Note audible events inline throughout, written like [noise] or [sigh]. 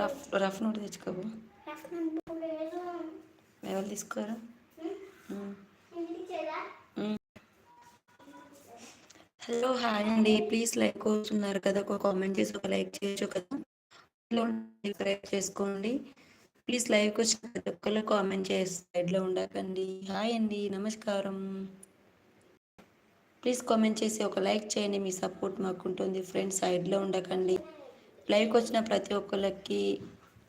Rough rough note తెచ్చుకోవు ఎవరు తీసుకోరు? హలో హాయ్ అండి. ప్లీజ్ లైక్ కోరుతున్నారు కదా. ఒక కామెంట్ చేసి ఒక లైక్ చేయొచ్చు కదా. సబ్స్క్రైబ్ చేసుకోండి. ప్లీజ్ లైవ్ వచ్చిన ప్రతి ఒక్కరు కామెంట్ చేసి సైడ్లో ఉండకండి. హాయ్ అండి నమస్కారం. ప్లీజ్ కామెంట్ చేసి ఒక లైక్ చేయండి. మీ సపోర్ట్ మాకు ఉంటుంది ఫ్రెండ్స్ సైడ్లో ఉండకండి. లైవ్కి వచ్చిన ప్రతి ఒక్కరికి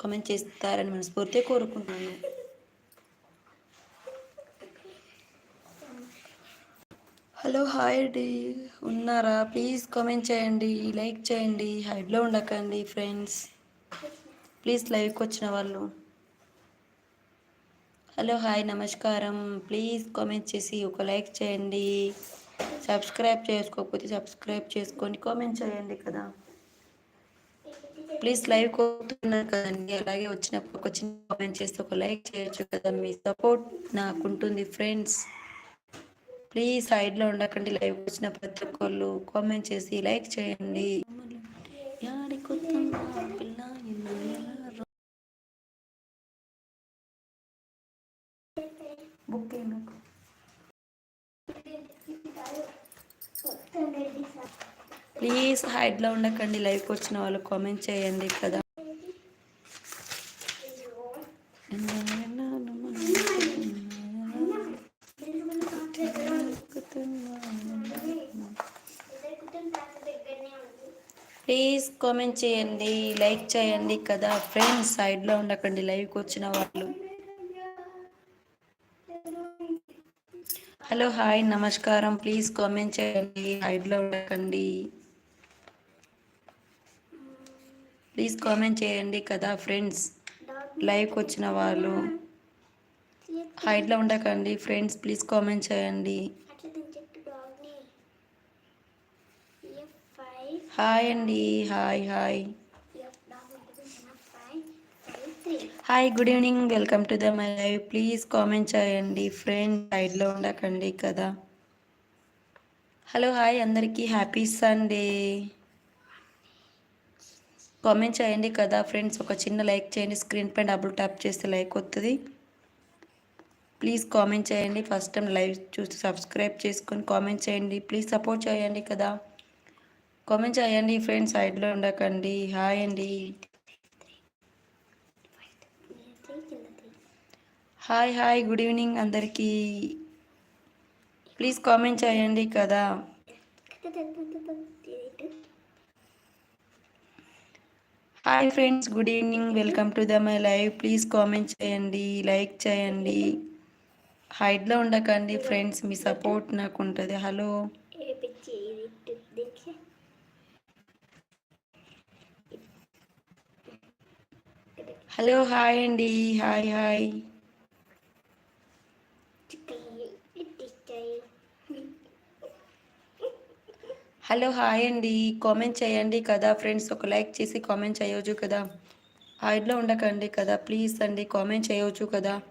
కామెంట్ చేస్తారని మనస్ఫూర్తిగా కోరుకుంటున్నాను. హలో హాయ్ అండి. ఉన్నారా? ప్లీజ్ కామెంట్ చేయండి లైక్ చేయండి హైడ్లో ఉండకండి ఫ్రెండ్స్. ప్లీజ్ లైవ్కి వచ్చిన వాళ్ళు. హలో హాయ్ నమస్కారం. ప్లీజ్ కామెంట్ చేసి ఒక లైక్ చేయండి. సబ్స్క్రైబ్ చేసుకోకపోతే సబ్స్క్రైబ్ చేసుకొని కామెంట్ చేయండి కదా. ప్లీజ్ లైవ్ కోరుతున్నారు కదండి. అలాగే వచ్చినప్పుడు ఒక చిన్న కామెంట్ చేస్తే ఒక లైక్ చేయొచ్చు కదా. మీ సపోర్ట్ నాకు ఉంటుంది ఫ్రెండ్స్ ప్లీజ్ సైడ్లో ఉండకండి. లైవ్ వచ్చిన ప్రతి ఒక్కళ్ళు కామెంట్ చేసి లైక్ చేయండి బుక్ నాకు ప్లీజ్ హైడ్లో ఉండకండి లైవ్కి వచ్చిన వాళ్ళు కామెంట్ చేయండి కదా. ప్లీజ్ కామెంట్ చేయండి లైక్ చేయండి కదా. ఫ్రెండ్స్ సైడ్లో ఉండకండి లైవ్కి వచ్చిన వాళ్ళు. హలో హాయ్ నమస్కారం. ప్లీజ్ కామెంట్ చేయండి హైడ్లో ఉండకండి. ప్లీజ్ కామెంట్ చేయండి కదా ఫ్రెండ్స్. లైవ్కి వచ్చిన వాళ్ళు. హైడ్లో ఉండకండి ఫ్రెండ్స్ ప్లీజ్ కామెంట్ చేయండి. హాయ్ అండి hi hi. Hi good evening welcome to the my live. Please comment చేయండి ఫ్రెండ్ సైడ్లో ఉండకండి కదా. హలో హాయ్ అందరికీ హ్యాపీ సండే. కామెంట్ చేయండి కదా ఫ్రెండ్స్. ఒక చిన్న లైక్ చేయండి. స్క్రీన్ పైన డబుల్ ట్యాప్ చేస్తే లైక్ వస్తుంది ప్లీజ్ కామెంట్ చేయండి. ఫస్ట్ టైం లైవ్ చూసి సబ్స్క్రైబ్ చేసుకొని కామెంట్ చేయండి. ప్లీజ్ సపోర్ట్ చేయండి కదా. కామెంట్ చేయండి ఫ్రెండ్స్. సైడ్లో ఉండకండి. హాయ్ అండి. Hi hi. గుడ్ ఈవినింగ్ అందరికీ. ప్లీజ్ కామెంట్ చేయండి కదా. [laughs] Hi friends good evening. Welcome to the my live. Please comment చేయండి లైక్ చేయండి. హైడ్లో ఉండకండి ఫ్రెండ్స్ మీ సపోర్ట్ నాకు ఉంటుంది హలో. హలో హాయ్ అండి. Hi hi. హలో హాయ్ అండి. కామెంట్ చేయండి కదా. ఫ్రెండ్స్ ఒక లైక్ చేసి కామెంట్ చేయవచ్చు కదా. హైడ్లో ఉండకండి కదా. ప్లీజ్ అండి కామెంట్ చేయవచ్చు కదా.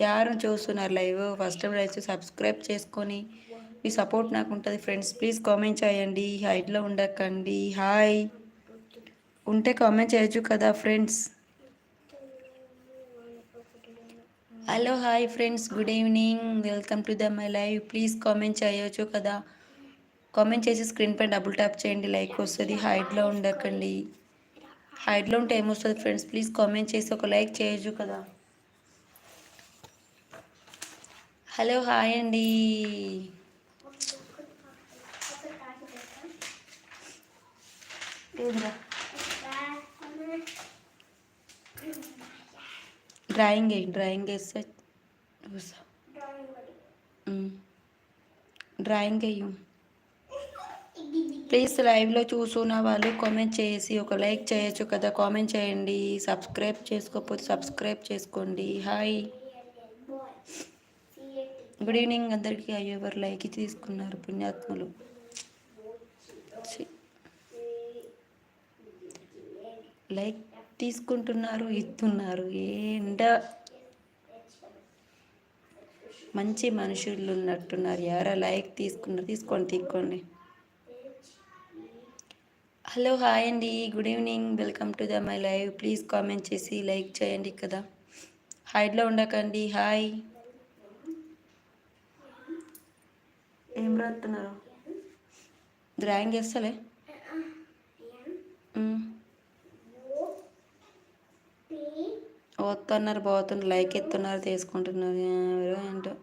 యారు చూస్తున్నారు live. First time live subscribe చేసుకొని మీ సపోర్ట్ నాకు ఉంటుంది. ఫ్రెండ్స్ ప్లీజ్ కామెంట్ చేయండి. హైడ్లో ఉండకండి. హాయ్. ఉంటే కామెంట్ చేయొచ్చు కదా friends. Hello hi friends. Good evening. Welcome to the my live. Please comment చేయొచ్చు కదా. కామెంట్ చేసి స్క్రీన్ పైన డబుల్ ట్యాప్ చేయండి. లైక్ వస్తుంది. హైట్లో ఉండకండి. హైట్లో ఉంటే ఏమొస్తుంది ఫ్రెండ్స్ ప్లీజ్ కామెంట్ చేసి ఒక లైక్ చేయొచ్చు కదా. హలో హాయ్ అండి. డ్రాయింగ్ వేయి డ్రాయింగ్ వేస్తే. డ్రాయింగ్ వేయు ప్లీజ్ లైవ్లో చూసున్న వాళ్ళు కామెంట్ చేసి ఒక లైక్ చేయొచ్చు కదా. కామెంట్ చేయండి. సబ్స్క్రైబ్ చేసుకోకపోతే సబ్స్క్రైబ్ చేసుకోండి. హాయ్. గుడ్ ఈవినింగ్ అందరికీ. ఎవరు లైక్ తీసుకున్నారు? పుణ్యాత్ములు. లైక్ తీసుకుంటున్నారు ఇస్తున్నారు. ఏంట? మంచి మనుషులు ఉన్నట్టున్నారు. ఎవరో లైక్ తీసుకున్నారు తీసుకోండి తీసుకోండి హలో హాయ్ అండి good evening welcome to the my live. Please comment చేసి లైక్ చేయండి కదా. హైడ్లో ఉండకండి హాయ్. ఏం రాస్తున్నారు డ్రాయింగ్ చేస్తలే? వస్తున్నారు పోతున్నారు లైక్ ఎత్తున్నారు తీసుకుంటున్నారు. ఎవరో ఏంటో.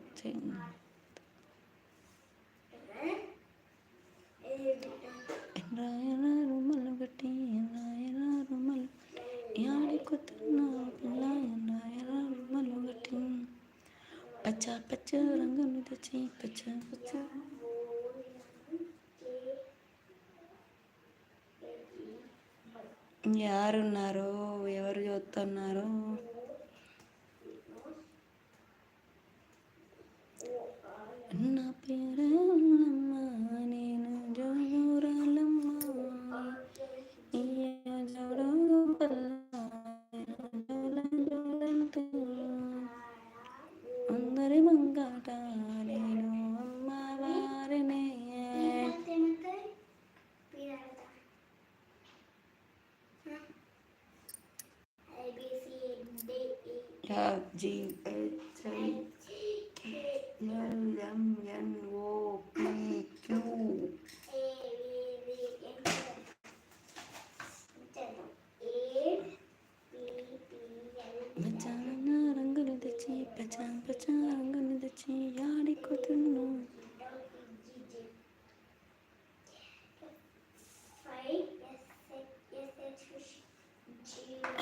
రాయన? ఒకటి రుమలు గట్టి రుమలు యాడికొతున్నా పిల్ల ఎలా రుమలు ఒకటి పచ్చ పచ్చ రంగును తెచ్చి పచ్చ పచ్చ. యారున్నారు ఎవరు చూస్తున్నారు నా పేరు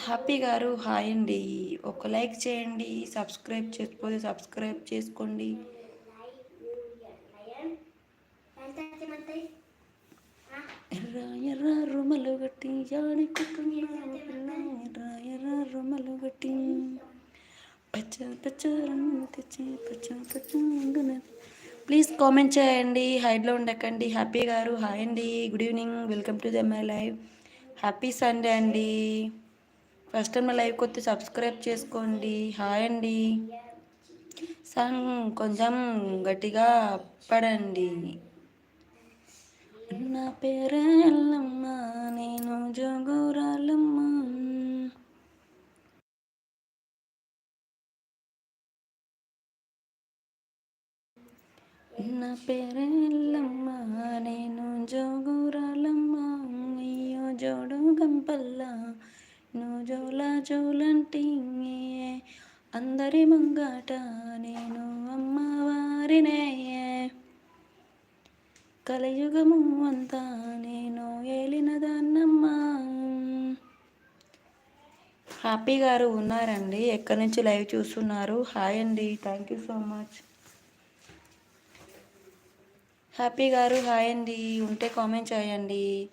హ్యాపీ గారు హాయ్ అండి. ఒక లైక్ చేయండి సబ్స్క్రైబ్ చేసుకోతే సబ్స్క్రైబ్ చేసుకోండి. ఎర్ర ఎర్ర రుమలు గట్టి ఎర్ర ఎర్ర రుమలు గట్టి పచ్చ పచ్చ రంగు తెచ్చి పచ్చ పచ్చ ప్లీజ్ కామెంట్ చేయండి హైడ్లో ఉండకండి. హ్యాపీ గారు హాయ్ అండి. Good evening welcome to the my live. Happy Sunday అండి. ఫస్ట్ టైం లైవ్ కొత్త సబ్స్క్రైబ్ చేసుకోండి. హాయ్ అండి. సాంగ్ కొంచెం గట్టిగా పడండి. నా పేరు నేను జోగురాలమ్మ. నా పేరు నేను జోగురాలమ్మ. అయ్యో జోడు గంపల్లా. నువ్వు జోలా జోలంటి అందరి ముంగాట నేను అమ్మవారినే కలయుగము అంతా నేను ఏలినదాన్నమ్మా హ్యాపీ గారు ఉన్నారండి ఎక్కడి నుంచి లైవ్ చూస్తున్నారు? హాయ్ అండి thank you so much. Happy గారు హాయ్ అండి ఉంటే కామెంట్ చేయండి.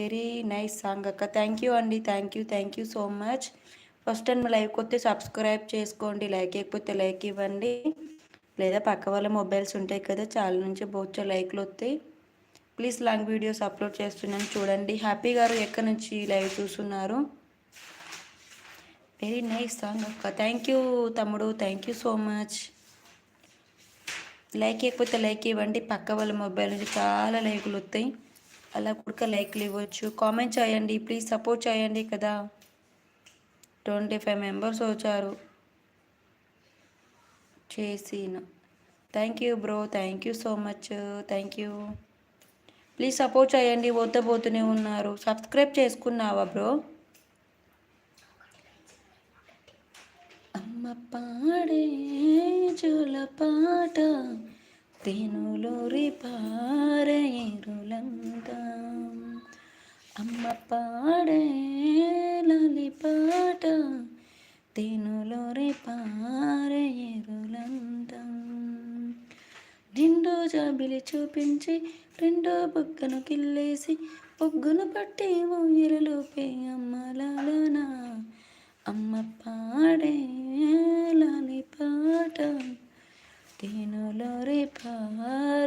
వెరీ నైస్ సాంగ్ అక్క థ్యాంక్ యూ అండి. Thank you thank you so much first time live వస్తే సబ్స్క్రైబ్ చేసుకోండి. లైక్ ఇవ్వకపోతే లైక్ ఇవ్వండి. లేదా పక్క వాళ్ళ మొబైల్స్ ఉంటాయి కదా చాలా నుంచి బొచ్చ లైక్లు వస్తాయి. ప్లీజ్ లాంగ్ వీడియోస్ అప్లోడ్ చేస్తున్నాను. చూడండి. హ్యాపీ గారు ఎక్కడి నుంచి లైవ్ చూస్తున్నారు? వెరీ నైస్ సాంగ్ అక్క థ్యాంక్ యూ తమ్ముడు. Thank you so much like ఇవ్వకపోతే లైక్ ఇవ్వండి. పక్క వాళ్ళ మొబైల్ నుంచి చాలా లైకులు వస్తాయి. అలా కూడా లైక్లు ఇవ్వచ్చు. కామెంట్ చేయండి. ప్లీజ్ సపోర్ట్ చేయండి కదా. ట్వంటీ ఫైవ్ మెంబర్స్ వచ్చారు. చేసిన. Thank you bro thank you so much thank you please support చేయండి. పోతూనే ఉన్నారు. సబ్స్క్రైబ్ చేసుకున్నావా బ్రో అమ్మ పాడే జోల పాట. తేనులోరి పారేరులంతా అమ్మ పాడే లాలి పాట తేనులోరి పారేరులంతా నిండు జాబిలి చూపించి రెండో బుగ్గను కిల్లేసి బొగ్గును పట్టి ఊయలలోపే అమ్మలాలనా. అమ్మ పాడే లాలి పాట తేనులోరి పారేనులంట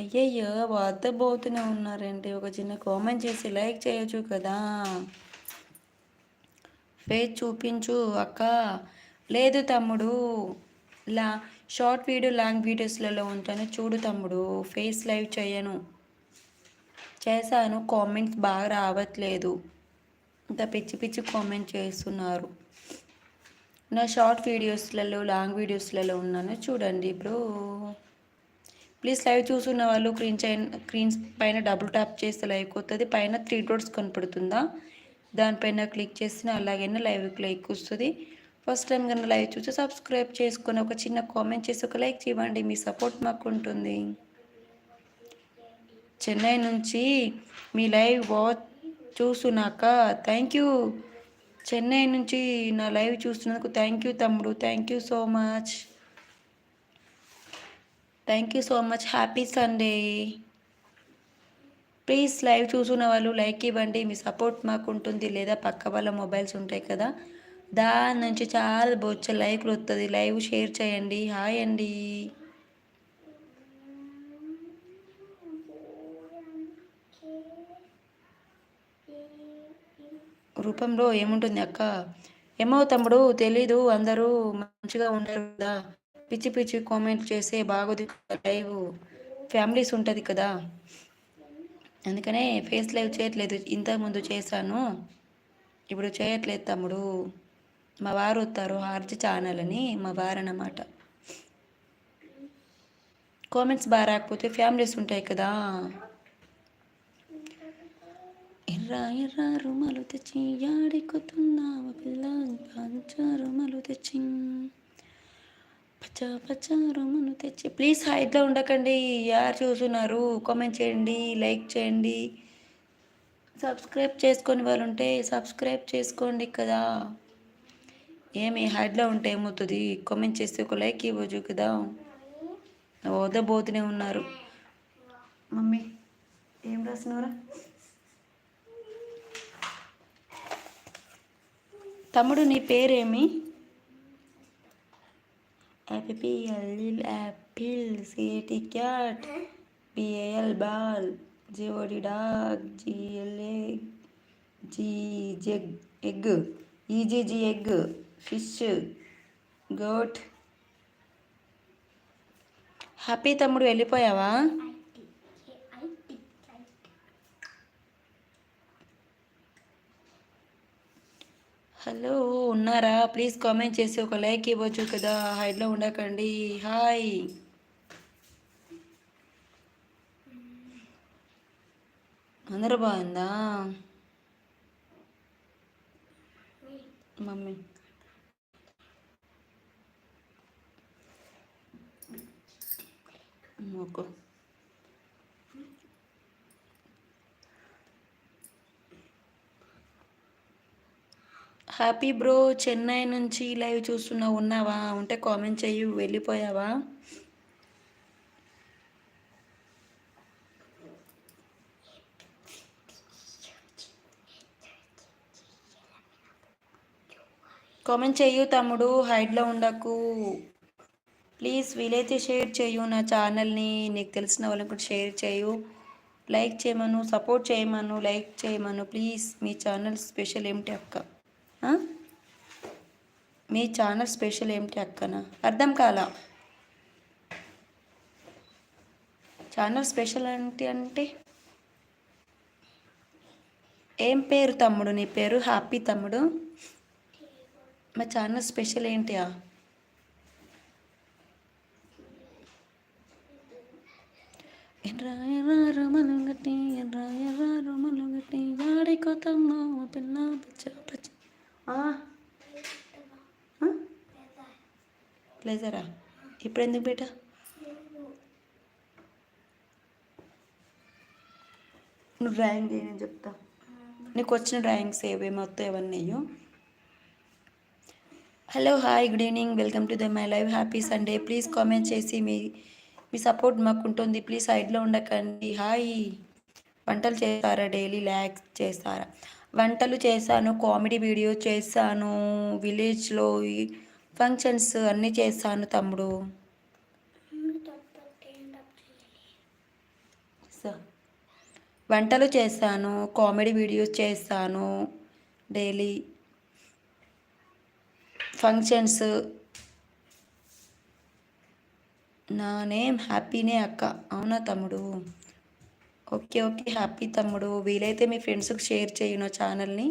అయ్యయ్యో వద్ద పోతూనే ఉన్నారండి. ఒక చిన్న కామెంట్ చేసి లైక్ చేయొచ్చు కదా. ఫేస్ చూపించు అక్క. లేదు తమ్ముడు. లా షార్ట్ వీడియో లాంగ్ వీడియోస్లలో ఉంటాను. చూడు తమ్ముడు ఫేస్ లైవ్ చేయను. చేశాను. కామెంట్స్ బాగా రావట్లేదు. ఇంత పిచ్చి పిచ్చి కామెంట్ చేస్తున్నారు. నా షార్ట్ వీడియోస్లలో లాంగ్ వీడియోస్లలో ఉన్నాను. చూడండి బ్రో ప్లీజ్ లైవ్ చూస్తున్న వాళ్ళు స్క్రీన్ స్క్రీన్స్ పైన డబుల్ ట్యాప్ చేస్తే లైవ్ వస్తుంది పైన త్రీ డోట్స్ కనపడుతుందా? దానిపైన క్లిక్ చేసిన అలాగైనా లైవ్ లైక్ వస్తుంది. ఫస్ట్ టైం కన్నా లైవ్ చూసి సబ్స్క్రైబ్ చేసుకొని ఒక చిన్న కామెంట్ చేసి ఒక లైక్ చేయండి. మీ సపోర్ట్ మాకు ఉంటుంది చెన్నై నుంచి మీ లైవ్ వాచ్ చూసునాక థ్యాంక్ యూ చెన్నై నుంచి నా లైవ్ చూస్తున్నందుకు థ్యాంక్ యూ తమ్ముడు. Thank you so much thank you so much happy Sunday please live చూసిన వాళ్ళు లైక్ ఇవ్వండి. మీ సపోర్ట్ మాకు ఉంటుంది. లేదా పక్క వాళ్ళ మొబైల్స్ ఉంటాయి కదా. దాని నుంచి చాలా బొచ్చ లైక్లు వస్తుంది లైవ్ షేర్ చేయండి. హాయ్ అండి రూపంలో ఏముంటుంది అక్క? ఏమో తమ్ముడు? తెలీదు. అందరూ మంచిగా ఉండరు కదా. పిచ్చి పిచ్చి కామెంట్ చేసే బాగోదు లైవ్ ఫ్యామిలీస్ ఉంటుంది కదా. అందుకనే ఫేస్ లైవ్ చేయట్లేదు. ఇంతకుముందు చేశాను. ఇప్పుడు చేయట్లేదు తమ్ముడు. మా వారు వస్తారు హార్జీ ఛానల్ అని. మా వారు అన్నమాట. కామెంట్స్ బాగా రాకపోతే ఫ్యామిలీస్ ఉంటాయి కదా. ఎర్రా ఎర్రా రుమాలు తెచ్చి యాడికొతున్నావు పిల్ల. పంచ రుమాలు తెచ్చి. పచ్చ పచ్చ రుమలు తెచ్చి. ప్లీజ్ హైట్లో ఉండకండి. యారు చూస్తున్నారు? కామెంట్ చేయండి లైక్ చేయండి. సబ్స్క్రైబ్ చేసుకొని వాళ్ళు ఉంటే సబ్స్క్రైబ్ చేసుకోండి కదా. ఏమి హైడ్లో ఉంటే ఏమవుతుంది? కామెంట్ చేస్తే ఒక లైక్ ఇవ్వచ్చు కదా. ఓదబోతూనే ఉన్నారు. మమ్మీ ఏం రాసినవరా? తమ్ముడు నీ పేరేమి? Apple apple CT cat BAL ball GOD dog GLA G jug egg EGG egg fish goat. Happy తమ్ముడు వెళ్ళిపోయావా? హలో ఉన్నారా? ప్లీజ్ కామెంట్ చేసి ఒక లైక్ ఇవ్వచ్చు కదా. హైడ్లో ఉండకండి. హాయ్. అందరూ బాగుందా? Mummy. Okay Happy bro Chennai నుంచి లైవ్ చూస్తున్నావు ఉన్నావా? ఉంటే కామెంట్ చెయ్యి వెళ్ళిపోయావా? కామెంట్ చెయ్యు తమ్ముడు హైడ్లో ఉండకు. ప్లీజ్ వీలైతే షేర్ చేయు నా ఛానల్ని నీకు తెలిసిన వాళ్ళని కూడా షేర్ చేయు లైక్ చేయమను సపోర్ట్ చేయమను లైక్ చేయమను. ప్లీజ్ మీ ఛానల్ స్పెషల్ ఏమిటి అక్క మీ ఛానల్ స్పెషల్ ఏమిటి అక్కన? అర్థం కాలా. ఛానల్ స్పెషల్ ఏంటి అంటే? ఏం పేరు తమ్ముడు? నీ పేరు? హ్యాపీ తమ్ముడు? మా ఛానల్ స్పెషల్ ఏంటియా ఎర్రా ఎర్రా రుమలు గట్టి ఎర్రా ఎర్రా పిల్ల పచ్చ పచ్చ. ప్లేజరా ఇప్పుడు ఎందుకు బేట? నువ్వు డ్రాయింగ్ చేయని చెప్తా. నీకు వచ్చిన డ్రాయింగ్స్ ఏవే? మొత్తం అవన్నీ hello hi good evening. Welcome to the my live happy Sunday. Please comment చేసి మీ మీ సపోర్ట్ మాకు ఉంటుంది ప్లీజ్ సైడ్లో ఉండకండి. హాయ్. వంటలు చేస్తారా? డైలీ ల్యాక్స్ చేస్తారా? వంటలు చేశాను కామెడీ వీడియో చేశాను విలేజ్లో ఫంక్షన్స్ అన్నీ చేశాను తమ్ముడు. వంటలు చేశాను కామెడీ వీడియోస్ చేస్తాను డైలీ ఫంక్షన్స్. నా నేమ్ హ్యాపీనే అక్క అవునా తమ్ముడు? ఓకే ఓకే హ్యాపీ తమ్ముడు. వీలైతే మీ ఫ్రెండ్స్కి షేర్ చేయను ఛానల్ని.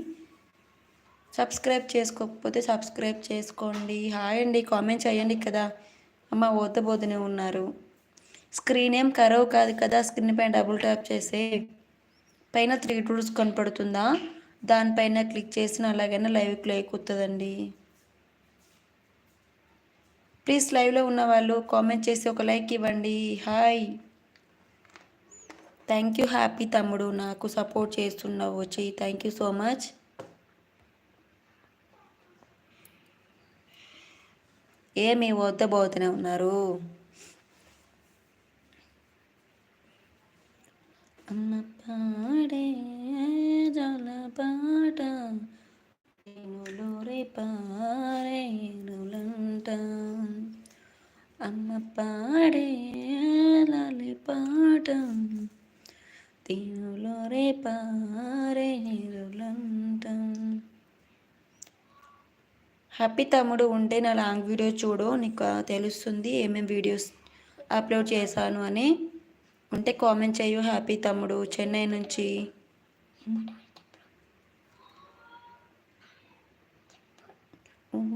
సబ్స్క్రైబ్ చేసుకోకపోతే సబ్స్క్రైబ్ చేసుకోండి. హాయ్ అండి కామెంట్ చేయండి కదా. అమ్మ ఓతబోతనే ఉన్నారు. స్క్రీన్ ఏం కరవ్ కాదు కదా స్క్రీన్ పైన డబుల్ ట్యాప్ చేస్తే పైన త్రీ టూల్స్ కనపడుతుందా? దానిపైన క్లిక్ చేసిన అలాగైనా లైవ్కి వస్తుందండి ప్లీజ్ లైవ్లో ఉన్న వాళ్ళు కామెంట్ చేసి ఒక లైక్ ఇవ్వండి. హాయ్. థ్యాంక్ యూ హ్యాపీ తమ్ముడు. నాకు సపోర్ట్ చేస్తున్నావు వచ్చి. Thank you so much. ఏమి వద్ద పోతూనే ఉన్నారు? అమ్మ పాడే జల పాట పారేనులంట అమ్మ పాడే లాలి పాట తీనులో రే పారేనులంట హ్యాపీ తమ్ముడు ఉంటే నా లాంగ్ వీడియో చూడు నీకు తెలుస్తుంది ఏమేమి వీడియోస్ అప్లోడ్ చేశాను అని. ఉంటే కామెంట్ చేయు హ్యాపీ తమ్ముడు చెన్నై నుంచి.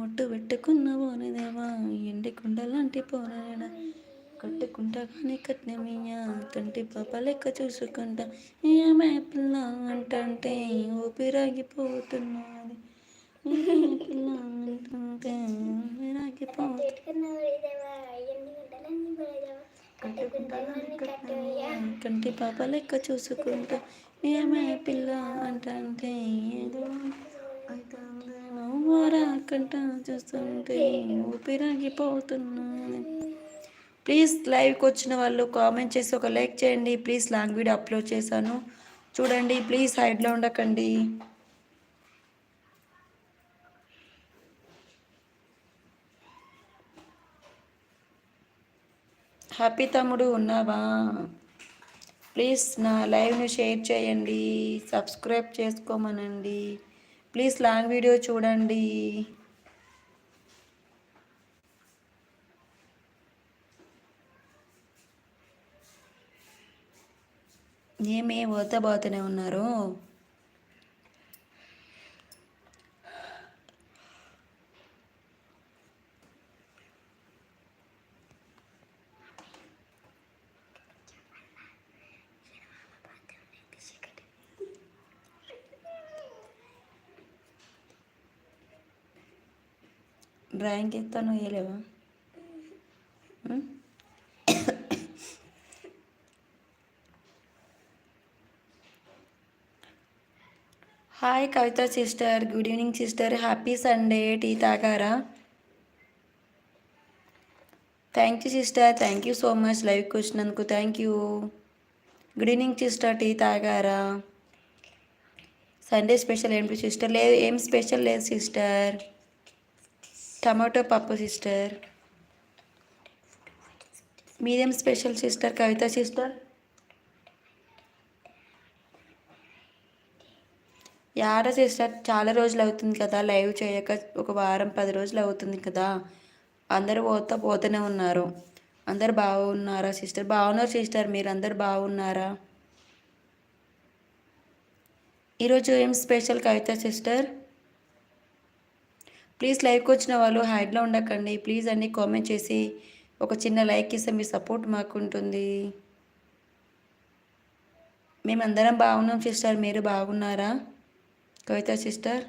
ఒట్టు పెట్టుకున్న పోనేదేవా ఎండి కుండలాంటి పోరాడా కట్టుకుంటా కానీ కట్నమయ్యా. తంటి పాప లెక్క చూసుకుంటా. ఏమే పిల్ల అంటే ఊపిరాగిపోతున్నది పిల్ల అంటుంటే కంటి పాప లెక్క చూసుకుంటా. ఏమే పిల్ల అంటే ఏదో రాకంట చూస్తుంటే ఊపిరాగిపోతున్నాను ప్లీజ్ లైవ్కి వచ్చిన వాళ్ళు కామెంట్ చేసి ఒక లైక్ చేయండి. ప్లీజ్ లాంగ్ వీడియో అప్లోడ్ చేశాను. చూడండి ప్లీజ్ సైడ్లో ఉండకండి. హ్యాపీ తమ్ముడు ఉన్నావా? ప్లీజ్ నా లైవ్ను షేర్ చేయండి. సబ్స్క్రైబ్ చేసుకోమనండి. ప్లీజ్ లాంగ్ వీడియో చూడండి. ఏమే పోతూనే ఉన్నారు? డ్రాయింగ్ ఎత్తాను వేయలేవా hi Kavitha sister good evening sister happy Sunday tea తాగారా? Thank you sister thank you so much లైవ్కి వచ్చినందుకు thank you good evening sister tea తాగారా? సండే స్పెషల్ ఏంటి సిస్టర్ లేదు ఏం స్పెషల్ లేదు సిస్టర్ టమాటో పప్పు సిస్టర్ మీదేం స్పెషల్ సిస్టర్ కవిత సిస్టర్ యాడ సిస్టర్ చాలా రోజులు అవుతుంది కదా లైవ్ చేయక ఒక వారం పది రోజులు అవుతుంది కదా. అందరూ పోతా పోతూనే ఉన్నారు. అందరు బాగున్నారా సిస్టర్? బాగున్నారు సిస్టర్ మీరు అందరు బాగున్నారా? ఈరోజు ఏం స్పెషల్ కవిత సిస్టర్? ప్లీజ్ లైవ్కి వచ్చిన వాళ్ళు హైడ్లో ఉండకండి. ప్లీజ్ అన్ని కామెంట్ చేసి ఒక చిన్న లైక్ ఇస్తే మీ సపోర్ట్ మాకు ఉంటుంది మేమందరం బాగున్నాం సిస్టర్ మీరు బాగున్నారా? Kavitha sister.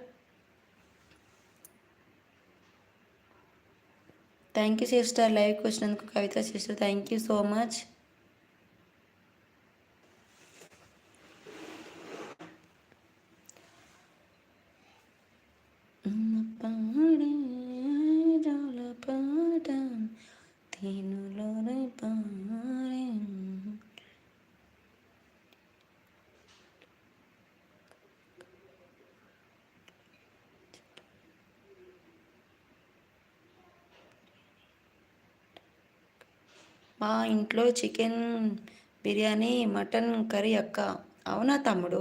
Thank you sister లైవ్కి వచ్చినందుకు Kavitha sister thank you so much మా ఇంట్లో చికెన్ బిర్యానీ మటన్ కర్రీ అక్క. అవునా తమ్ముడు?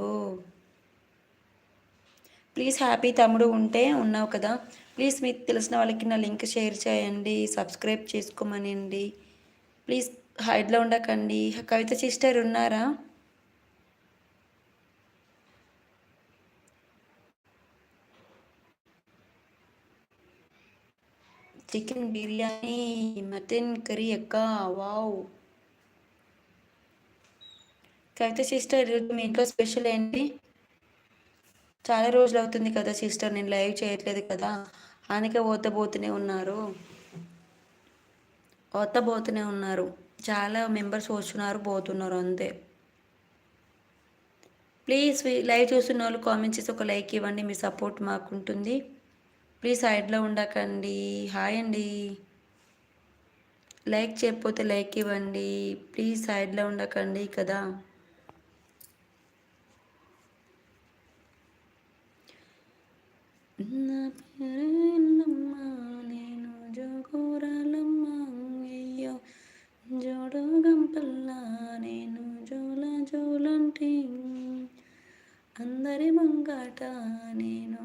ప్లీజ్ హ్యాపీ తమ్ముడు ఉంటే ఉన్నావు కదా. ప్లీజ్ మీకు తెలిసిన వాళ్ళకి నా లింక్ షేర్ చేయండి సబ్స్క్రైబ్ చేసుకోమనండి. ప్లీజ్ హైడ్లో ఉండకండి. కవిత సిస్టర్ ఉన్నారా? చికెన్ బిర్యానీ మటన్ కర్రీ అక్క వావ్. కవిత సిస్టర్ ఈరోజు మీ ఇంట్లో స్పెషల్ ఏంటి? చాలా రోజులు అవుతుంది కదా సిస్టర్ నేను లైవ్ చేయట్లేదు కదా. ఆనకే ఓతబోతూనే ఉన్నారు. పోతూనే ఉన్నారు. చాలా మెంబర్స్ వస్తున్నారు పోతున్నారు అంతే. ప్లీజ్ లైవ్ చూస్తున్న వాళ్ళు కామెంట్ చేసి ఒక లైక్ ఇవ్వండి. మీ సపోర్ట్ మాకు ఉంటుంది ప్లీజ్ సైడ్లో ఉండకండి. హాయ్ అండి. లైక్ చేయకపోతే లైక్ ఇవ్వండి. ప్లీజ్ సైడ్లో ఉండకండి కదా. నా పేరేనమ్మ నేను జోగోరాలమ్మ అయ్యో. జోడు గంపల్లా నేను జోల జోలంటి. అందరి మంగాట నేను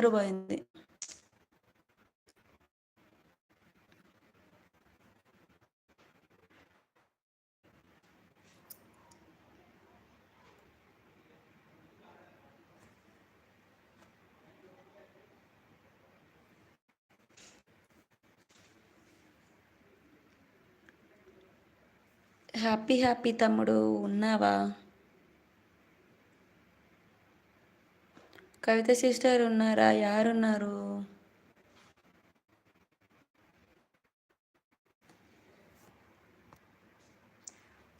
అందరూ పోయింది. హ్యాపీ హ్యాపీ తమ్ముడు ఉన్నావా? కవిత సిస్టర్ ఉన్నారా? యారున్నారు?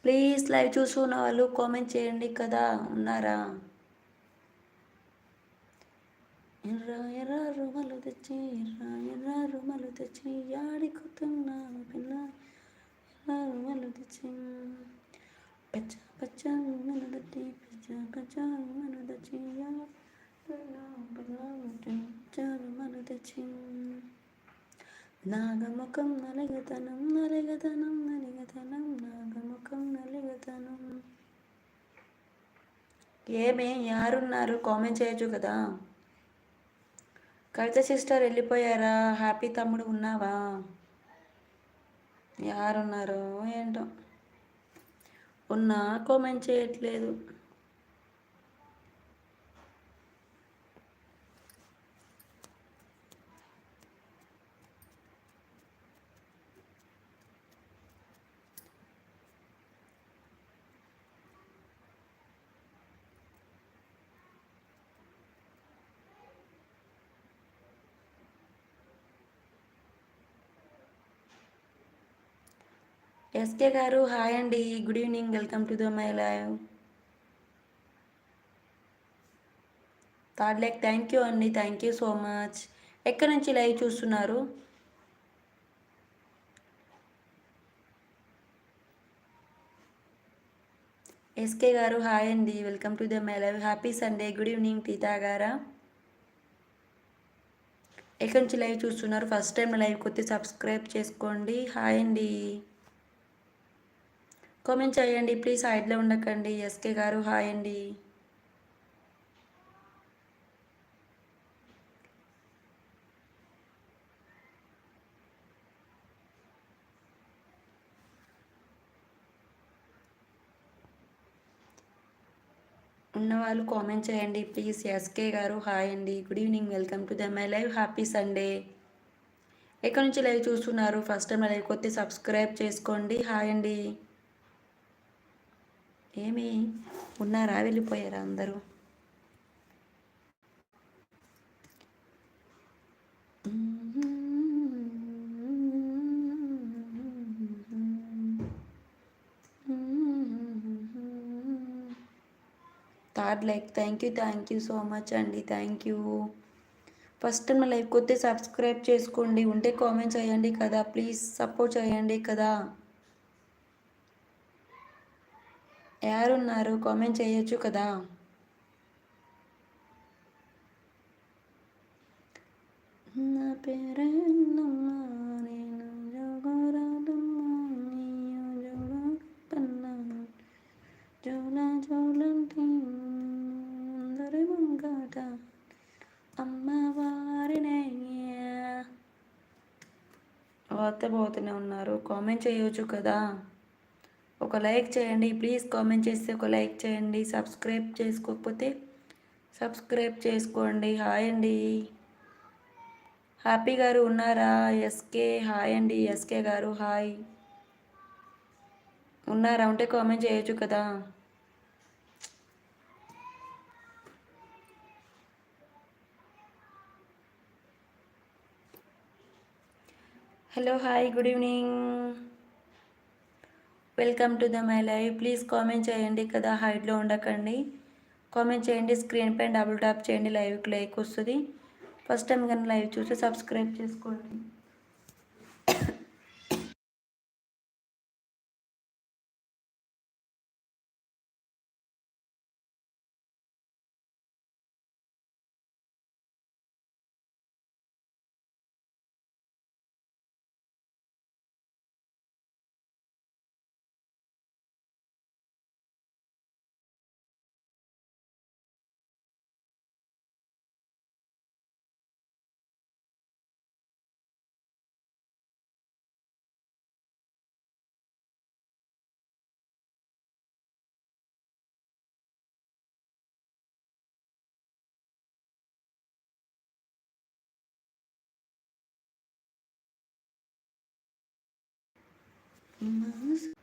ప్లీజ్ లైవ్ చూసుకున్న వాళ్ళు కామెంట్ చేయండి కదా. ఉన్నారా? ఎర్రా ఎర్ర రుమలు తెచ్చి ఎర్రా ఎర్ర రుమలు తెచ్చి ఆడికుతున్నాను పిల్ల. ఎర్ర రుమలు తెచ్చి పచ్చ పచ్చ రుమలు తెచ్చి పచ్చ పచ్చ రుమలు తెచ్చి పచ్చ రుమలు తెచ్చి నాగముఖం నలిగతనం నలిగతనం నలిగతనం నాగముఖం నలిగతనం. ఏమే యారున్నారు? కామెంట్ చేయొచ్చు కదా. కవిత సిస్టర్ వెళ్ళిపోయారా? హ్యాపీ తమ్ముడు ఉన్నావా? యారున్నారు ఏంటో. ఉన్నా కామెంట్ చేయట్లేదు. ఎస్కే గారు హాయ్ అండి. Good evening. Welcome to the my live. Third like thank you అండి. Thank you so much. ఎక్కడి నుంచి లైవ్ చూస్తున్నారు? ఎస్కే గారు హాయ్ అండి. Welcome to the my live. Happy Sunday. Good evening టీతా గారా? ఎక్కడి నుంచి లైవ్ చూస్తున్నారు? ఫస్ట్ టైం లైవ్ కొద్ది సబ్స్క్రైబ్ చేసుకోండి. హాయ్ అండి. కామెంట్ చేయండి ప్లీజ్ సైడ్లో ఉండకండి. ఎస్కే గారు హాయ్ అండి. ఉన్నవాళ్ళు కామెంట్ చేయండి ప్లీజ్. ఎస్కే గారు హాయ్ అండి. Good evening. Welcome to the my live. Happy Sunday. ఎక్కడి నుంచి లైవ్ చూస్తున్నారు? ఫస్ట్ టైం లైవ్ కొద్ది సబ్స్క్రైబ్ చేసుకోండి. హాయ్ అండి. ఏమి? ఉన్నారా వెళ్ళిపోయారా అందరూ? Third like thank you thank you so much అండి థ్యాంక్ యూ ఫస్ట్ టైం లైఫ్కి వస్తే సబ్స్క్రైబ్ చేసుకోండి ఉంటే కామెంట్స్ చేయండి కదా ప్లీజ్ సపోర్ట్ చేయండి కదా. ఎవరున్నారు? కామెంట్ చేయొచ్చు కదా? నా పేరేనమ్మ నేను జోగరాడమ్మ నీయో జోడ పన్నా జోల జోలంటి అందరి ముంగట. అమ్మవారినే వార్త పోతూనే ఉన్నారు. కామెంట్ చేయొచ్చు కదా? ఒక లైక్ చేయండి. ప్లీజ్ కామెంట్ చేస్తే ఒక లైక్ చేయండి. సబ్స్క్రైబ్ చేసుకోకపోతే సబ్స్క్రైబ్ చేసుకోండి. హాయ్ అండి. హ్యాపీ గారు ఉన్నారా? ఎస్కే హాయ్ అండి. ఎస్కే గారు హాయ్. ఉన్నారా? ఉంటే కామెంట్ చేయొచ్చు కదా. Hello hi good evening. Welcome to the my live. Please comment చేయండి కదా హైట్లో ఉండకండి. కామెంట్ చేయండి స్క్రీన్ పైన డబుల్ ట్యాప్ చేయండి లైవ్కి లైక్ వస్తుంది. ఫస్ట్ టైం కానీ లైవ్ చూసి సబ్స్క్రైబ్ చేసుకోండి. Mız.